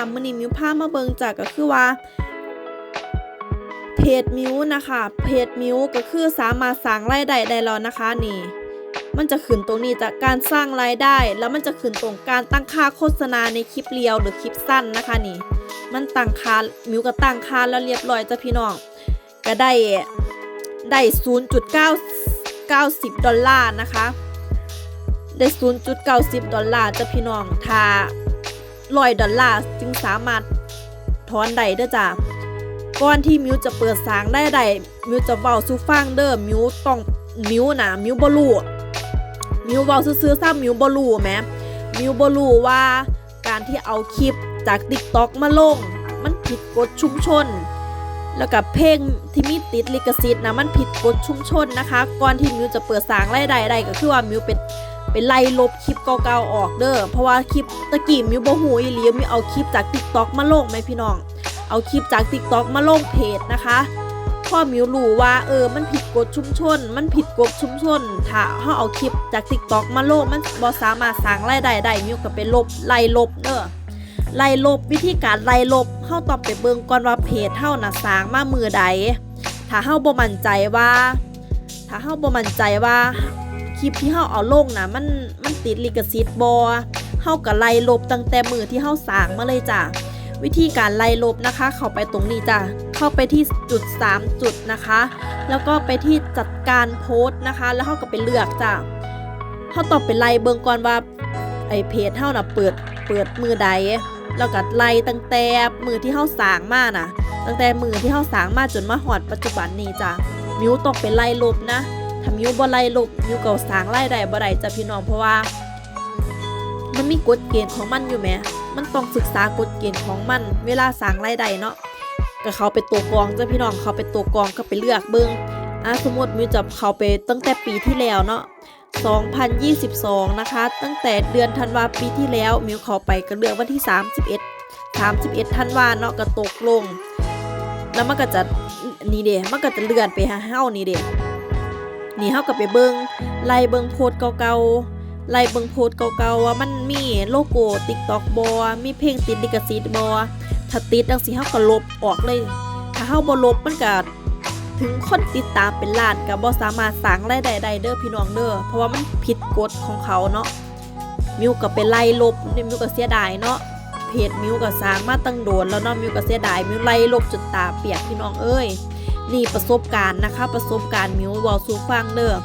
ค่ะมื้อนี้มิวพามาเบิงจ้ะก็คือว่าเพจมิวนะคะเพจมิวก็คือสามารถสร้างรายได้ได้แล้วนะคะนี่ มันจะขึ้นตรงนี้จากการสร้างรายได้ แล้วมันจะขึ้นตรงการตั้งค่าโฆษณาในคลิปเรียวหรือคลิปสั้นนะคะนี่ มันตั้งค่ามิวก็ตั้งค่าแล้วเรียบร้อยจ้ะพี่น้องก็ได้ได้0.990 ดอลลาร์นะคะได้0.90 ดอลลาร์จ้ะพี่น้องถ้า ร้อยดอลลาร์จึงสามารถถอนได้เด้อจ้ะก่อนที่มิวจะเปิดสางได้ได้มิวจะเว้าสู่ฟังเด้อมิวต้องมิวนะมิวบ่รู้มิวเว้าซื่อซ้ำมิวบ่รู้แหมมิวบ่รู้ว่าการที่เอาคลิปจาก TikTok มาลง มันผิดกฎชุมชน แล้วกับเพลงที่มีติดลิขสิทธิ์นะมันผิดกฎชุมชนนะคะ ก่อนที่มิวจะเปิดสางได้ได้ก็คือว่ามิวเป็น เป็นไล่ลบคลิปเก่าๆออกเด้อเพราะว่าคลิปตะกี้มิวบ่ฮู้อีหลีมิวเอาคลิปจาก TikTok มาลงไหมพี่น้อง เอาคลิปจาก TikTok มาลงเพจนะคะพ่อมิวรู้ว่าเออมันผิดกฎชุมชน มันผิดกฎชุมชน ถ้าเฮาเอาคลิปจาก TikTok มาลงมันบ่สามารถสร้างรายได้ได้มิวก็ไปลบไล่ลบเด้อไล่ลบวิธีการไล่ลบเฮาต้องไปเบิ่งก่อนว่าเพจเฮาน่ะสร้างมามือใดถ้าเฮาบ่มั่นใจว่า ถ้าเฮาบ่มั่นใจว่า คลิปที่เฮาเอาลงนะมันมันติดลิขสิทธิ์บ่เฮาก็ไล่ลบตั้งแต่มือที่เฮาสร้างมาเลยจ้ะวิธีการไล่ลบนะคะ เข้าไปตรงนี้จ้ะเข้าไปที่จุด 3 จุดนะคะ แล้วก็ไปที่จัดการโพสต์นะคะ แล้วเขาก็ไปเลือกจ้ะเขาต้องไปไล่เบิ่งก่อนว่าไอเพจเฮาน่ะเปิดเปิดมือใดแล้วก็ไล่ตั้งแต่มือที่เฮาสร้างมาน่ะ ตั้งแต่มือที่เฮาสร้างมาจนมาหอดปัจจุบันนี้จ้ะมิวต้องไปไล่ลบนะ ถ้ามิวบ่ไล่ลบมิวก็สางรายได้บ่ได้จ้ะพี่น้องเพราะว่า มันมีกฎเกณฑ์ของมันอยู่แหมมันต้องศึกษากฎเกณฑ์ของมัน เวลาสางรายได้เนาะก็เขาไปตัวกรองจ้ะพี่น้องเขาไปตัวกรองก็ไปเลือกเบิ่งอะสมมติมิวจะเขาไปตั้งแต่ปีที่แล้วเนาะ2022 นะคะ ตั้งแต่เดือนธันวาปีที่แล้ว มิวเขาไปก็เลือกวันที่ 31 31ธันวาเนาะก็ตกลง แล้วมันก็จะนี่เดมันก็จะเลื่อนไปหาเฮานี่เด นี่เฮาก็ไปเบิ่งไล่เบิ่งโพสเก่าๆไล่เบิ่งโพสเก่าๆว่ามันมีโลโก้ TikTok บ่มีเพลงติดลิขสิทธิ์บ่ถ้าติดจังซี่เฮาก็ลบออกเลย ถ้าเฮาบ่ลบมันก็ถึงคนติดตามเป็นล้านก็บ่สามารถสร้างรายได้ได้เด้อพี่น้องเด้อเพราะว่ามันผิดกฎของเขาเนาะมิวก็ไปไล่ลบนี่มิวก็เสียดายเนาะเพจมิวก็สร้างมาตั้งโดนแล้วเนาะมิวก็เสียดายมิวไล่ลบจนตาเปียกพี่น้องเอ้ย นี่ประสบการณ์นะคะ ประสบการณ์มิวว้าสู่ฟังเด้อ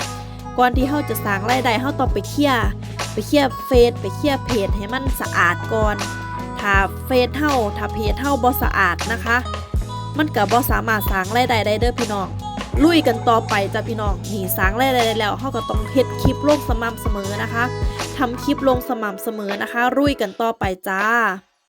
ก่อนที่เฮาจะสร้างรายได้เฮาต้องไปเคลียร์ไปเคลียร์เฟซไปเคลียร์เพจให้มันสะอาดก่อน ถ้าเฟซเฮาถ้าเพจเฮาบ่สะอาดนะคะ มันก็บ่สามารถสร้างรายได้ได้เด้อพี่น้องลุยกันต่อไปจ้ะพี่น้องหนีสร้างรายได้ได้แล้วเฮาก็ต้องเฮ็ดคลิปลงสม่ำเสมอนะคะทำคลิปลงสม่ำเสมอนะคะลุยกันต่อไปจ้า